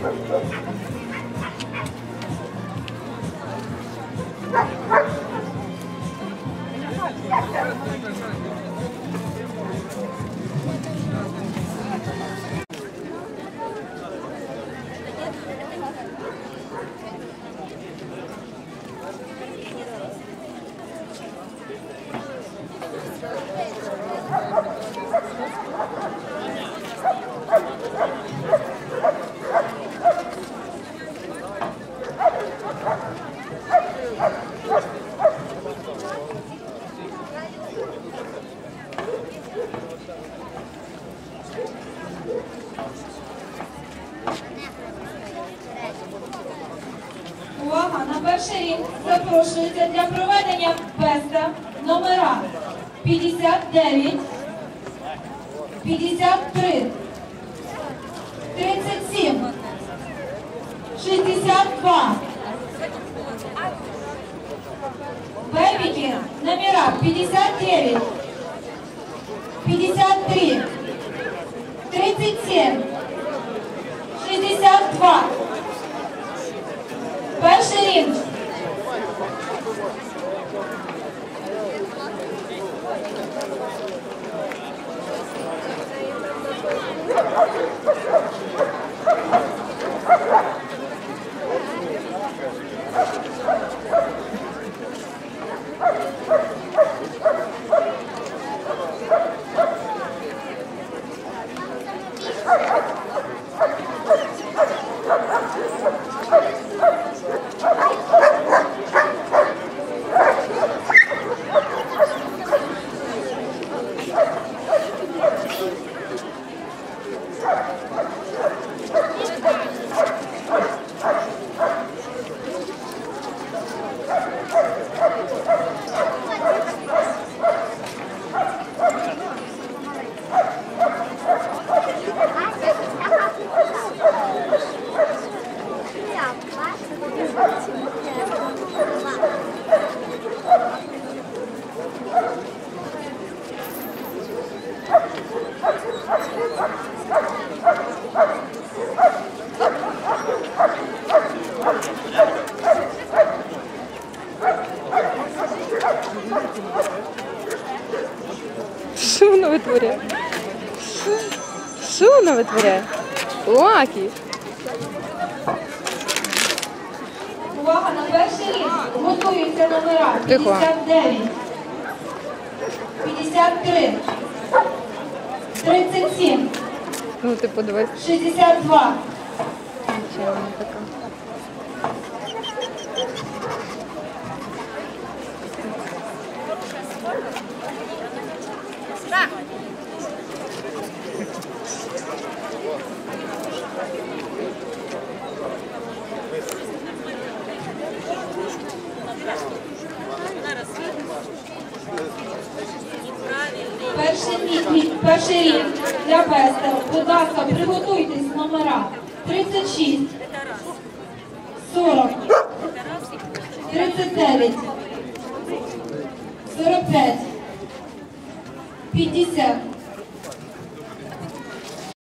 私たちの皆さんにお聞きしてもらってもいいですか? перший рік запрошується для проведення феста номера 59, 53, 37, 62. Бебіки номера 59, 53, 37, 62. name? Витворяє? Що? Воно витворяє? Лакі. Увага на перший рік. Готуються номера Тихо. 59, 53, 37, Ну ти подивись, 62. чи вона така. Перший рік, для феста. Будь ласка, приготуйтесь номера 36, 40, 39, 45, 50,